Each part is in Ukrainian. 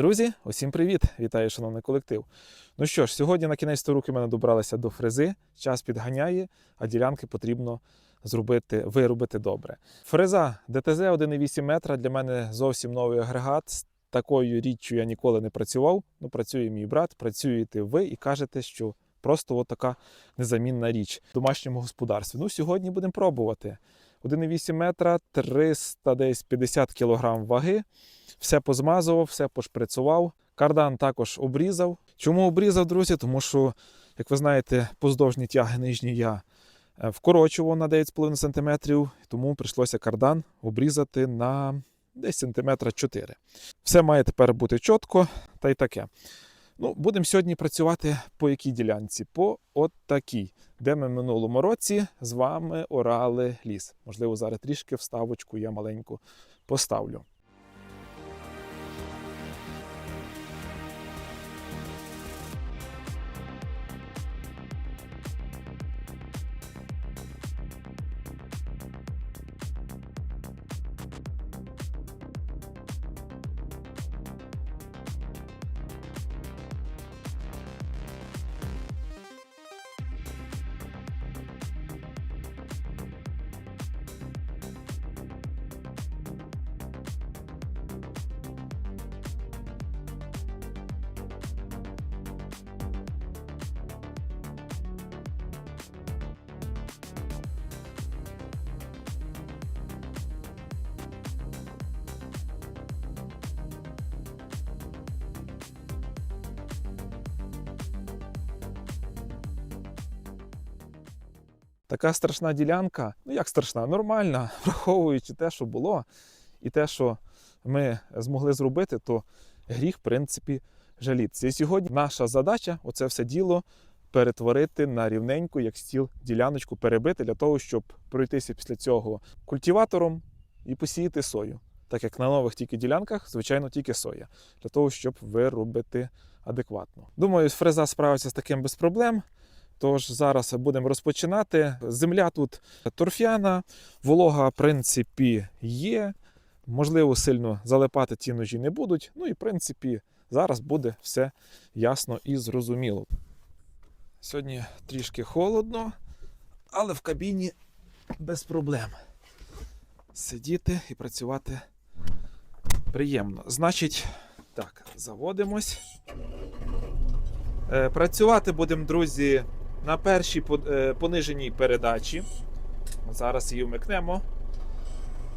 Друзі, усім привіт! Вітаю, шановний колектив. Ну що ж, сьогодні на кінець руки мене добралися до фрези. Час підганяє, а ділянки потрібно зробити, виробити добре. Фреза ДТЗ 1,8 метра для мене зовсім новий агрегат. З такою річчю я ніколи не працював. Ну, працює мій брат, працюєте ви і кажете, що просто така незамінна річ в домашньому господарстві. Ну, сьогодні будемо пробувати. 1,8 метра, 350 кг ваги. Все позмазував, все пошприцував. Кардан також обрізав. Чому обрізав, друзі? Тому що, як ви знаєте, поздовжні тяги нижні я е, вкорочував на 9,5 см, тому прийшлося кардан обрізати на десь сантиметра 4. Все має тепер бути чітко та й таке. Ну, будемо сьогодні працювати по якій ділянці? По от такій, де ми минулому році з вами орали ліс. Можливо, зараз трішки вставочку я маленьку поставлю. Така страшна ділянка, ну як страшна, нормальна, враховуючи те, що було, і те, що ми змогли зробити, то гріх, в принципі, жалітися. І сьогодні наша задача оце все діло перетворити на рівненьку, як стіл, діляночку, перебити для того, щоб пройтися після цього культиватором і посіяти сою. Так як на нових тільки ділянках, звичайно, тільки соя, для того, щоб виробити адекватно. Думаю, фреза справиться з таким без проблем. Тож зараз будемо розпочинати. Земля тут торфяна, волога, в принципі, є. Можливо, сильно залипати ті ножі не будуть. Ну і в принципі, зараз буде все ясно і зрозуміло. Сьогодні трішки холодно, але в кабіні без проблем. Сидіти і працювати приємно. Значить, так, заводимось. Е, Працювати будемо, друзі, на першій е, пониженій передачі. Зараз її вмикнемо.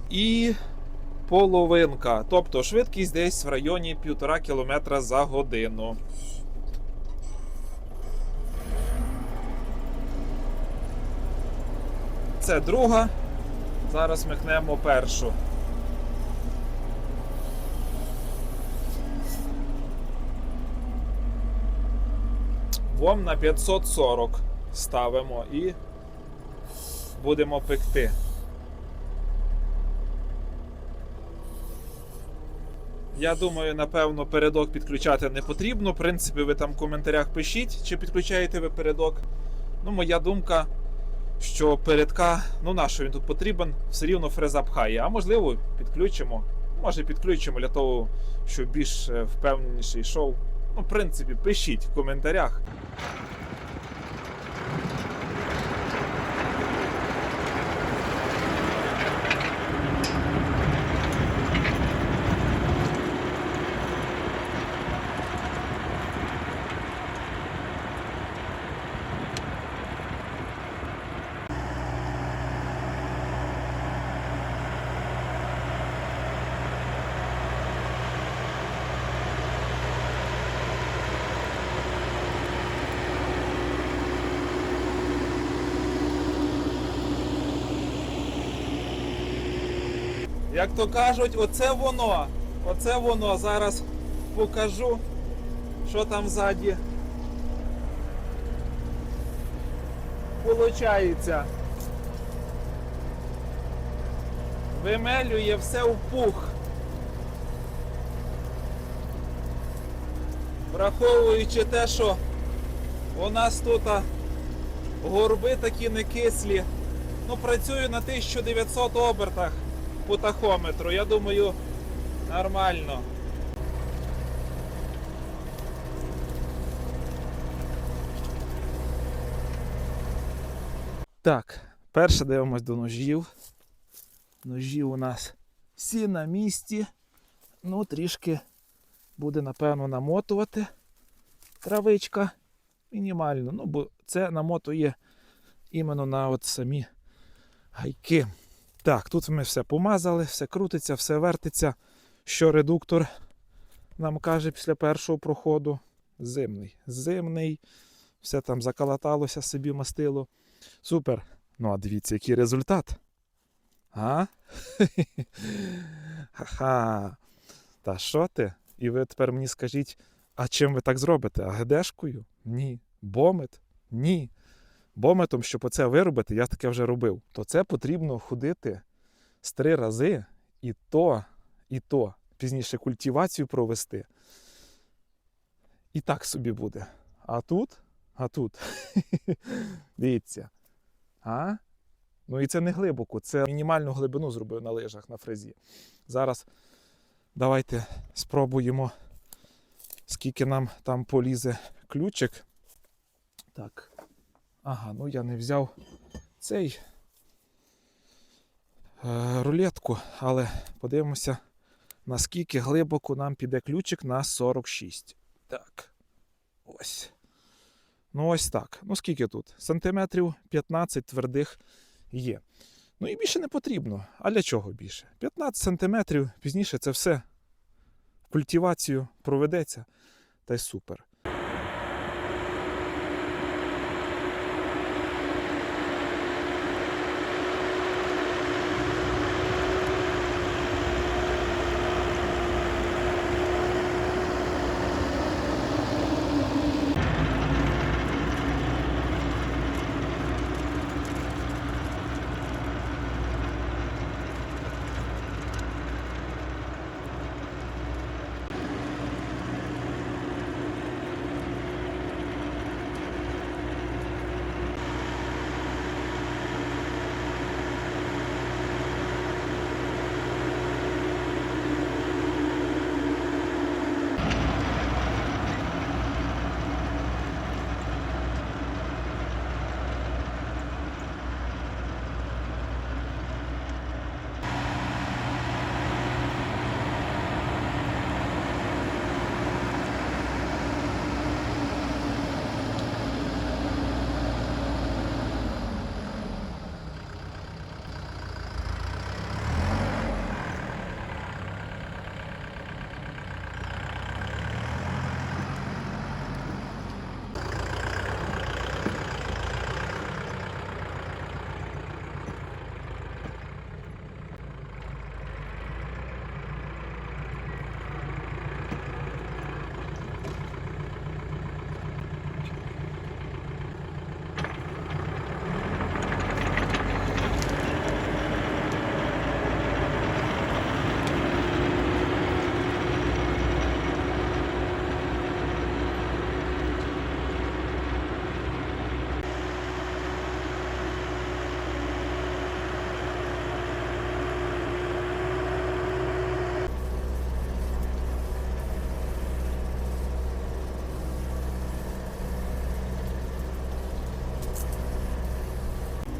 І половинка. Тобто швидкість десь в районі 1,5 км за годину. Це друга. Зараз вмикнемо першу. Вом на 540 ставимо і будемо пекти. Я думаю, напевно, передок підключати не потрібно. В принципі, ви там в коментарях пишіть, чи підключаєте ви передок. Ну, моя думка, що передка, ну на що він тут потрібен, все рівно фреза пхає. А можливо, підключимо. Може, підключимо для того, щоб більш е, впевненіше йшов. Ну, в принципі, пишіть в коментарях. Як то кажуть, оце воно. Оце воно. Зараз покажу, що там ззаді. Получається. Вимелює все в пух. Враховуючи те, що у нас тут горби такі не кислі. Ну, працюю на 1900 обертах по тахометру. Я думаю, нормально. Так, перше дивимось до ножів. Ножі у нас всі на місці. Ну, трішки буде, напевно, намотувати травичка. Мінімально. Ну, бо це намотує іменно на от самі гайки. Так, тут ми все помазали, все крутиться, все вертиться. Що редуктор нам каже після першого проходу? Зимний. Зимний. Все там закалаталося собі мастило. Супер. Ну, а дивіться, який результат. А? Ха-ха. Та що ти? І ви тепер мені скажіть, а чим ви так зробите? АГДшкою? Ні. Бомет? Ні. Бометом, щоб оце виробити, я таке вже робив. То це потрібно ходити з три рази, і то, і то. Пізніше культивацію провести. І так собі буде. А тут, а тут. Дивіться. А? Ну і це не глибоко, це мінімальну глибину зробив на лижах на фрезі. Зараз давайте спробуємо, скільки нам там полізе ключик. Так. Ага, ну я не взяв цей е, рулетку, але подивимося, наскільки глибоко нам піде ключик на 46. Так. Ось. Ну, ось так. Ну, скільки тут? Сантиметрів 15 твердих є. Ну і більше не потрібно. А для чого більше? 15 сантиметрів, пізніше це все культивацію проведеться. Та й супер.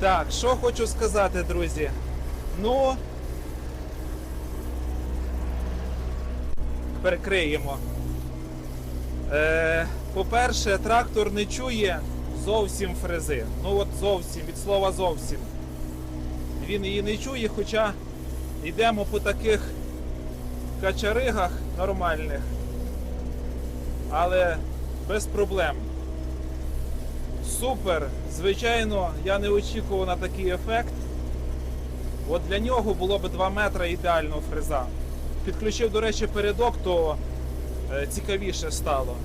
Так, що хочу сказати, друзі. Ну. Перекриємо. Е, по-перше, трактор не чує зовсім фрези. Ну от зовсім, від слова зовсім. Він її не чує, хоча йдемо по таких качаригах нормальних. Але без проблем. Супер! Звичайно, я не очікував на такий ефект. От для нього було б 2 метри ідеального фреза. Підключив, до речі, передок, то е, цікавіше стало.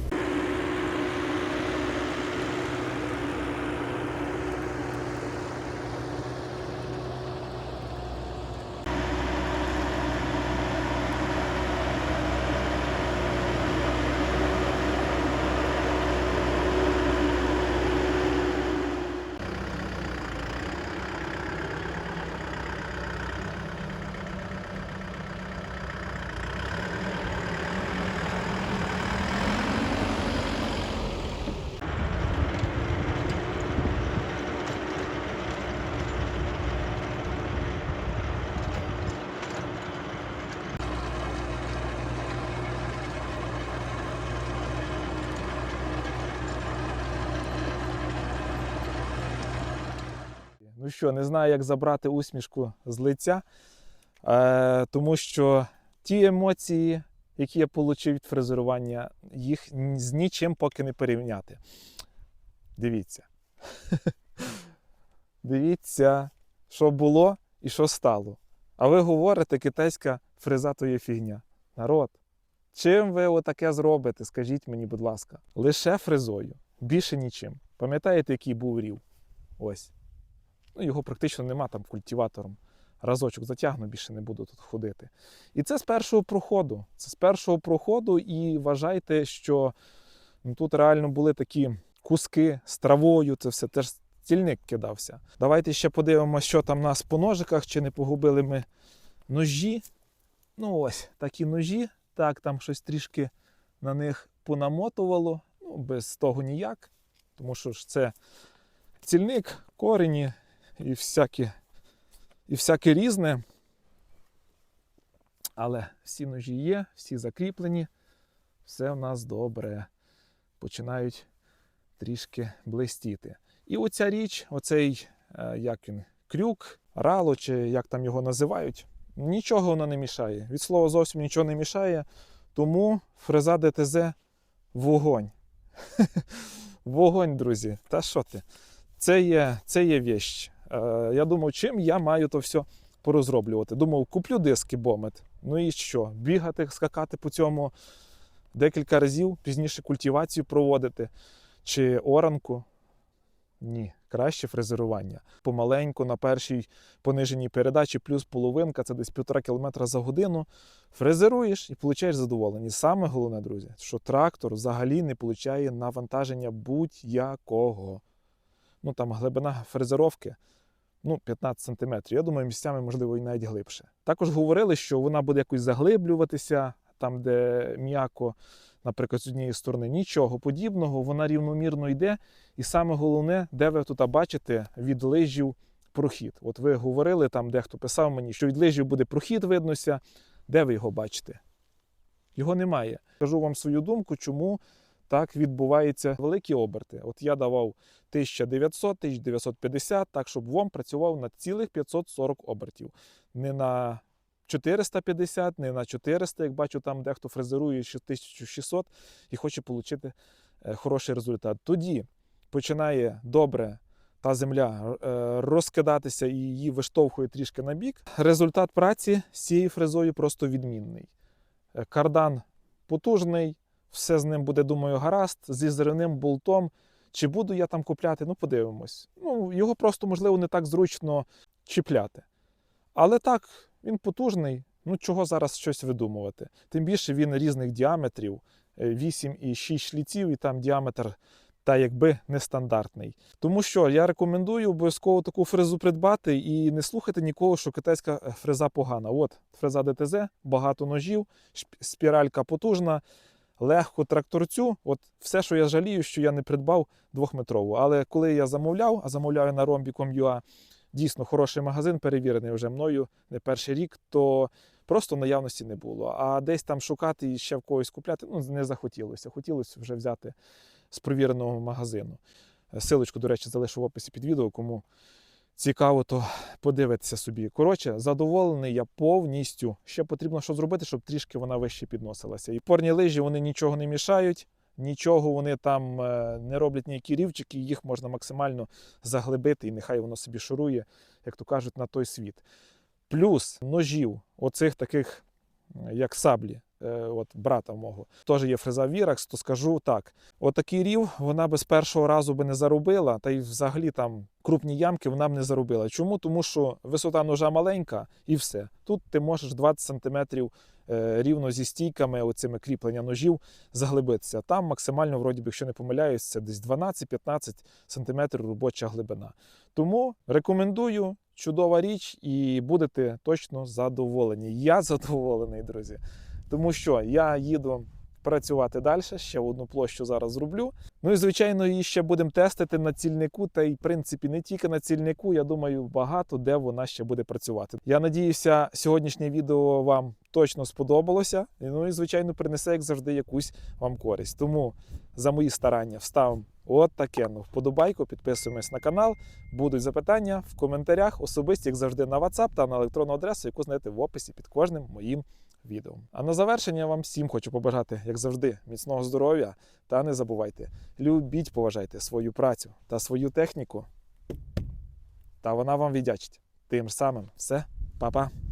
Що, не знаю, як забрати усмішку з лиця, е, тому що ті емоції, які я отримав від фрезерування, їх з нічим поки не порівняти. Дивіться. Дивіться, що було і що стало. А ви говорите, китайська фреза то є фігня. Народ, чим ви отаке зробите, скажіть мені, будь ласка, лише фрезою, більше нічим. Пам'ятаєте, який був рів? Ось. Ну, його практично нема там культиватором. Разочок затягну, більше не буду тут ходити. І це з першого проходу. Це з першого проходу, і вважайте, що ну, тут реально були такі куски з травою, це все теж стільник кидався. Давайте ще подивимося, що там у нас по ножиках, чи не погубили ми ножі. Ну ось такі ножі. Так, там щось трішки на них понамотувало. Ну, без того ніяк. Тому що ж це цільник, корені і всяке, і всяке різне. Але всі ножі є, всі закріплені, все в нас добре. Починають трішки блистіти. І оця річ, оцей е, як він, крюк, рало, чи як там його називають, нічого воно не мішає. Від слова зовсім нічого не мішає. Тому фреза ДТЗ вогонь. Вогонь, друзі. Та що ти? Це є, це є віщ. Е, я думав, чим я маю то все порозроблювати. Думав, куплю диски бомет. Ну і що? Бігати, скакати по цьому декілька разів, пізніше культивацію проводити чи оранку. Ні, краще фрезерування. Помаленьку на першій пониженій передачі, плюс половинка, це десь півтора кілометра за годину. Фрезеруєш і получаєш задоволення. Саме головне, друзі, що трактор взагалі не получає навантаження будь-якого. Ну там глибина фрезеровки ну, 15 см. Я думаю, місцями, можливо, і навіть глибше. Також говорили, що вона буде якось заглиблюватися, там, де м'яко, наприклад, з однієї сторони, нічого подібного, вона рівномірно йде. І саме головне, де ви тут бачите від лижів прохід. От ви говорили, там дехто писав мені, що від лижів буде прохід виднося. Де ви його бачите? Його немає. Кажу вам свою думку, чому так відбуваються великі оберти. От я давав 1900, 1950, так, щоб ВОМ працював на цілих 540 обертів. Не на 450, не на 400, як бачу, там дехто фрезерує ще 1600 і хоче отримати е, хороший результат. Тоді починає добре та земля е, розкидатися і її виштовхує трішки на бік. Результат праці з цією фрезою просто відмінний. Е, Кардан потужний, все з ним буде, думаю, гаразд, зі зривним болтом. Чи буду я там купляти? Ну, подивимось. Ну, його просто, можливо, не так зручно чіпляти. Але так, він потужний. Ну, чого зараз щось видумувати? Тим більше він різних діаметрів, е, 8 і 6 шліців, і там діаметр та якби нестандартний. Тому що я рекомендую обов'язково таку фрезу придбати і не слухати нікого, що китайська е, фреза погана. От фреза ДТЗ, багато ножів, спіралька потужна, легко тракторцю. От все, що я жалію, що я не придбав двохметрову. Але коли я замовляв, а замовляю на Rombicom.ua, дійсно хороший магазин, перевірений вже мною не перший рік, то просто наявності не було. А десь там шукати і ще в когось купляти ну, не захотілося. Хотілося вже взяти з провіреного магазину. Силочку, до речі, залишу в описі під відео, кому цікаво, то подивитися собі. Коротше, задоволений я повністю. Ще потрібно що зробити, щоб трішки вона вище підносилася. І порні лижі вони нічого не мішають, нічого вони там е, не роблять ніякі рівчики, їх можна максимально заглибити, і нехай воно собі шурує, як то кажуть, на той світ. Плюс ножів, оцих таких, як саблі, от брата мого, теж є фреза Віракс, то скажу так: отакий рів вона без першого разу би не заробила, та й взагалі там крупні ямки вона б не заробила. Чому? Тому що висота ножа маленька і все. Тут ти можеш 20 см рівно зі стійками, оцими кріплення ножів, заглибитися. Там максимально, вроді би, якщо не помиляюсь, це десь 12-15 см робоча глибина. Тому рекомендую. Чудова річ, і будете точно задоволені. Я задоволений, друзі. Тому що я їду працювати далі. Ще одну площу зараз зроблю. Ну і звичайно, її ще будемо тестити на цільнику. Та й в принципі не тільки на цільнику. Я думаю, багато де вона ще буде працювати. Я надіюся, сьогоднішнє відео вам точно сподобалося. Ну і звичайно, принесе, як завжди, якусь вам користь. Тому за мої старання вставимо от таке ну, вподобайку, підписуємось на канал. Будуть запитання в коментарях, особисті, як завжди, на WhatsApp та на електронну адресу, яку знайдете в описі під кожним моїм відео. А на завершення вам всім хочу побажати, як завжди, міцного здоров'я. Та не забувайте, любіть, поважайте свою працю та свою техніку. Та вона вам віддячить. Тим самим все, па-па.